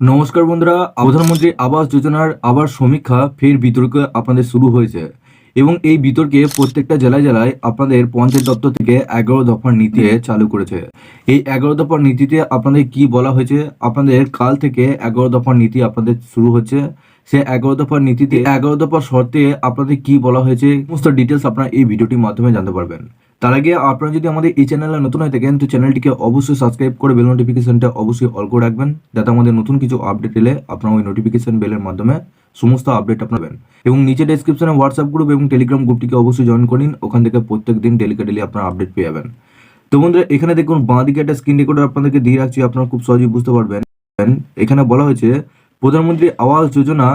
নমস্কার বন্ধুরা প্রধানমন্ত্রী আবাস যোজনার আবার সমীক্ষা ফের বিতর্ক আপনাদের শুরু হয়েছে। এবং এই বিতর্কে প্রত্যেকটা জেলায় জেলায় আপনাদের পঞ্চায়েত দপ্তর থেকে এগারো দফার নীতি চালু করেছে। এই এগারো দফার নীতিতে আপনাদের কি বলা হয়েছে? আপনাদের কাল থেকে এগারো দফার নীতি আপনাদের শুরু হচ্ছে। সে এগারো দফার নীতিতে এগারো দফার শর্তে আপনাদের কি বলা হয়েছে? সমস্ত ডিটেলস আপনারা এই ভিডিওটির মাধ্যমে জানতে পারবেন। তার আগে আপনারা যদি আমাদের এই চ্যানেলে নতুন হয়ে থাকেন, তো চ্যানেলটিকে অবশ্যই সাবস্ক্রাইব করে বেল নোটিফিকেশনটা অবশ্যই অল করে রাখবেন, যাতে আমাদের নতুন কিছু আপডেট এলে আপনারা ওই নোটিফিকেশন বেলের মাধ্যমে সমস্ত আপডেট আপনারা পাবেন। এবং নিচে ডেসক্রিপশনে হোয়াটসঅ্যাপ গ্রুপ এবং টেলিগ্রাম গ্রুপটিকে অবশ্যই জয়েন করুন ওখান থেকে প্রত্যেক দিন ডেলিকা ডেলি আপনারা আপডেট পেয়ে যাবেন। তো বন্ধুরা, এখানে দেখুন বাঁ দিকে একটা স্ক্রিন রেকর্ডার আপনাদেরকে দিয়ে রাখছি, আপনারা খুব সহজেই বুঝতে পারবেন। এখানে বলা হয়েছে, প্রধানমন্ত্রী আবাস যোজনা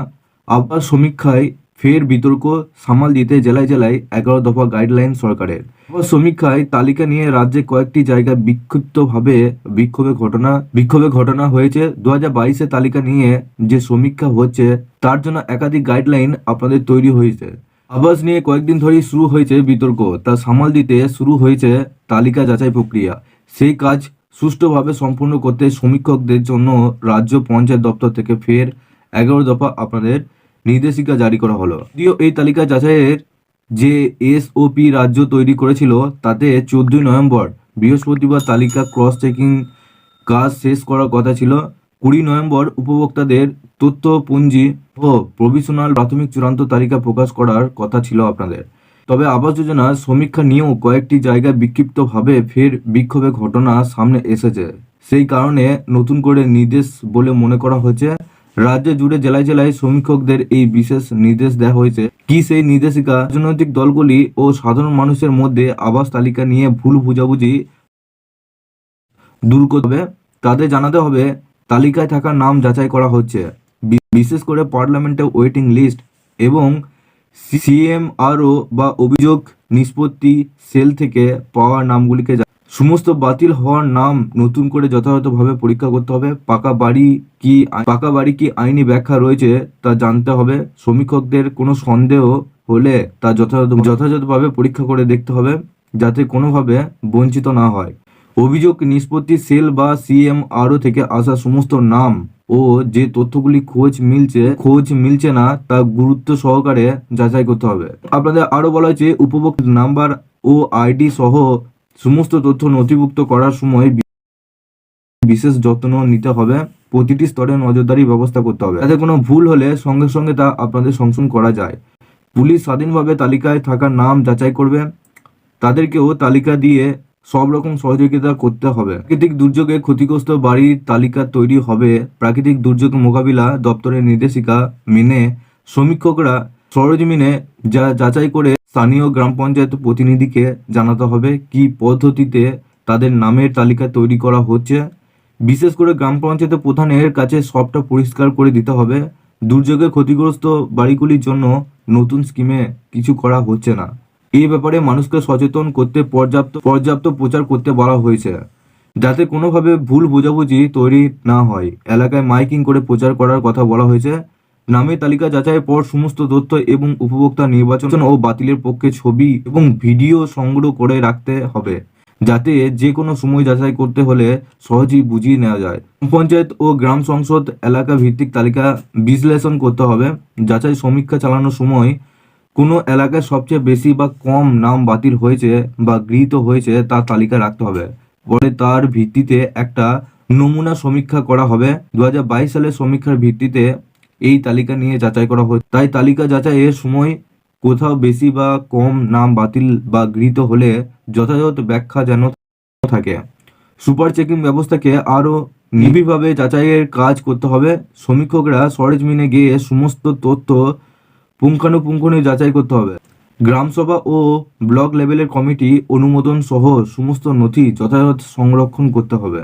আবাস সমীক্ষায় ফের বিতর্ক, সামাল দিতে জেলায় জেলায় এগারো দফা গাইডলাইন সরকারের। সমীক্ষায় তালিকা নিয়ে রাজ্যে কয়েকটি জায়গায় বিক্ষিপ্তভাবে বিক্ষোভের ঘটনা বিক্ষোভের ঘটনা হয়েছে। দু হাজার তালিকা নিয়ে যে সমীক্ষা হচ্ছে, তার জন্য একাধিক গাইডলাইন আপনাদের তৈরি হয়েছে। আবাস নিয়ে কয়েকদিন ধরেই শুরু হয়েছে বিতর্ক। তা সামাল দিতে শুরু হয়েছে তালিকা যাচাই প্রক্রিয়া। সেই কাজ সুষ্ঠুভাবে সম্পূর্ণ করতে সমীক্ষকদের জন্য রাজ্য পঞ্চায়েত দপ্তর থেকে ফের এগারো দফা আপনাদের নির্দেশিকা জারি করা হলো। যদিও এই তালিকা যাচাইয়ের যে এসওপি রাজ্য তৈরি করেছিল, তাতে চোদ্দই নভেম্বর বৃহস্পতিবার তালিকা ক্রস চেকিং কাজ শেষ করার কথা ছিল। কুড়ি নভেম্বর উপভোক্তাদের তথ্য পুঞ্জি ও প্রভিশনাল প্রাথমিক চূড়ান্ত তালিকা প্রকাশ করার কথা ছিল আপনাদের। তবে আবাস যোজনার সমীক্ষা নিয়েও কয়েকটি জায়গায় বিক্ষিপ্তভাবে ফের বিক্ষোভের ঘটনা সামনে এসেছে। সেই কারণে নতুন করে নির্দেশ বলে মনে করা হচ্ছে রাজ্য জুড়ে জেলায় জেলায় সমীক্ষকদের এই বিশেষ নির্দেশ দেওয়া হয়েছে। কি সেই নির্দেশিকা? রাজনৈতিক দলগুলি ও সাধারণ মানুষের মধ্যে আবাস তালিকা নিয়ে ভুল বুঝাবুঝি দূর করতে হবে। তাদের জানাতে হবে, তালিকায় থাকা নাম যাচাই করা হচ্ছে। বিশেষ করে পার্লামেন্টে ওয়েটিং লিস্ট এবং সিএমআরও বা অভিযোগ নিষ্পত্তি সেল থেকে পাওয়া নামগুলিকে সমস্ত বাতিল হওয়ার নাম নতুন করে যথাযথভাবে পরীক্ষা করতে হবে। পাকা বাড়ি কি পাকা বাড়ি কি আইনি ব্যাখ্যা রয়েছে তা জানতে হবে। সমীক্ষকদের কোনো সন্দেহ হলে তা যথাযথ যথাযথভাবে পরীক্ষা করে দেখতে হবে যাতে কোনোভাবে বঞ্চিত না হয়। অভিযোগ নিষ্পত্তি সেল বা সিএমআরও থেকে আসা সমস্ত নাম ও যে তথ্যগুলি খোঁজ মিলছে খোঁজ মিলছে না তা গুরুত্ব সহকারে যাচাই করতে হবে। আপনাদের আরও বলা হয়েছে উপভোক্তা নাম্বার ও আইডি সহ সমস্ত তথ্য নথিভুক্ত করার সময় বিশেষ যত্ন নিতে হবে। প্রতিটি স্তরে নজরদারি ব্যবস্থা করতে হবে। যাতে কোনো ভুল হলে সঙ্গে সঙ্গে তা আপনাদের সংশোধন করা যায়। পুলিশ স্বাধীনভাবে তালিকায় থাকা নাম যাচাই করবে। তাদেরকেও তালিকা দিয়ে সব রকম সহযোগিতা করতে হবে। প্রাকৃতিক দুর্যোগে ক্ষতিগ্রস্ত বাড়ির তালিকা তৈরি হবে। প্রাকৃতিক দুর্যোগ মোকাবিলা দপ্তরের নির্দেশিকা মেনে সমীক্ষকরা সরজমিনে যা যাচাই করে স্থানীয় গ্রাম পঞ্চায়েত প্রতিনিধিকে জানাতে হবে কি পদ্ধতিতে তাদের নামের তালিকা তৈরি করা হচ্ছে। বিশেষ করে গ্রাম পঞ্চায়েতের প্রধানের কাছে সবটা পরিষ্কার করে দিতে হবে। দুর্যোগে ক্ষতিগ্রস্ত বাড়িগুলির জন্য নতুন স্কিমে কিছু করা হচ্ছে না। এই ব্যাপারে মানুষকে সচেতন করতে পর্যাপ্ত পর্যাপ্ত প্রচার করতে বলা হয়েছে, যাতে কোনোভাবে ভুল বোঝাবুঝি তৈরি না হয়। এলাকায় মাইকিং করে প্রচার করার কথা বলা হয়েছে। নামের তালিকা যাচাইয়ের পর সমস্ত তথ্য এবং উপভোক্তা নির্বাচন ও বাতিলের পক্ষে ছবি এবং ভিডিও সংগ্রহ করে রাখতে হবে, যাতে যে কোনো সময় যাচাই করতে হলে সহজেই বুঝিয়ে নেওয়া যায়। পঞ্চায়েত ও গ্রাম সংসদ এলাকা ভিত্তিক তালিকা বিশ্লেষণ করতে হবে। যাচাই সমীক্ষা চালানোর সময় কোনো এলাকায় সবচেয়ে বেশি বা কম নাম বাতিল হয়েছে বা গৃহীত হয়েছে তার তালিকা রাখতে হবে। পরে তার ভিত্তিতে একটা নমুনা সমীক্ষা করা হবে। দুহাজার বাইশ সালের সমীক্ষার ভিত্তিতে এই তালিকা নিয়ে যাচাই করা হয় তাই তালিকা যাচাইয়ের সময় কোথাও বেশি বা কম নাম বাতিল বা গৃহীত হলে যথাযথ ব্যাখ্যা যেন থাকে। সুপার চেকিং ব্যবস্থাকে আরও নিবিড়ভাবে যাচাইয়ের কাজ করতে হবে। সমীক্ষকরা সরেজমিনে গিয়ে সমস্ত তথ্য পুঙ্খানুপুঙ্খানু যাচাই করতে হবে। গ্রামসভা ও ব্লক লেভেলের কমিটি অনুমোদন সহ সমস্ত নথি যথাযথ সংরক্ষণ করতে হবে।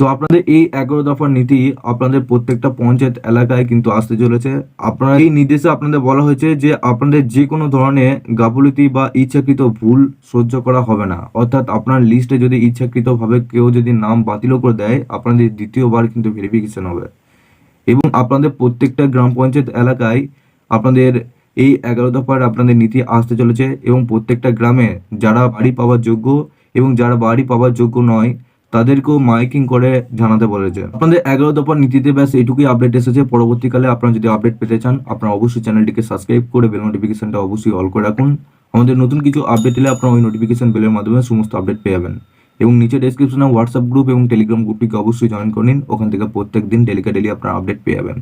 তো আপনাদের এই এগারো দফার নীতি আপনাদের প্রত্যেকটা পঞ্চায়েত এলাকায় কিন্তু আসতে চলেছে। আপনারা এই নির্দেশে আপনাদের বলা হয়েছে যে আপনাদের যে কোনো ধরনের গাফলতি বা ইচ্ছাকৃত ভুল সহ্য করা হবে না। অর্থাৎ আপনার লিস্টে যদি ইচ্ছাকৃতভাবে কেউ যদি নাম বাতিলও করে দেয়, আপনাদের দ্বিতীয়বার কিন্তু ভেরিফিকেশন হবে। এবং আপনাদের প্রত্যেকটা গ্রাম পঞ্চায়েত এলাকায় আপনাদের এই এগারো দফার আপনাদের নীতি আসতে চলেছে এবং প্রত্যেকটা গ্রামে যারা বাড়ি পাওয়ার যোগ্য এবং যারা বাড়ি পাওয়ার যোগ্য নয় তাদেরকেও মাইকিং করে জানাতে বলেছে। আপনাদের এগারো দফার নীতিতে ব্যাস এইটুকুই আপডেট এসেছে। পরবর্তীকালে আপনারা যদি আপডেট পেতে চান, আপনারা অবশ্যই চ্যানেলটিকে সাবস্ক্রাইব করে বেল নোটিফিকেশনটা অবশ্যই অল করে রাখুন। আমাদের নতুন কিছু আপডেট এলে আপনারা ওই নোটিফিকেশন বেলের মাধ্যমে সমস্ত আপডেট পেয়ে যাবেন। এবং নিচে ডেসক্রিপশনে হোয়াটসঅ্যাপ গ্রুপ এবং টেলিগ্রাম গ্রুপটিকে অবশ্যই জয়েন করে নিন। ওখান থেকে প্রত্যেক দিন ডেলিকা ডেলি আপনারা আপডেট পেয়ে যাবেন।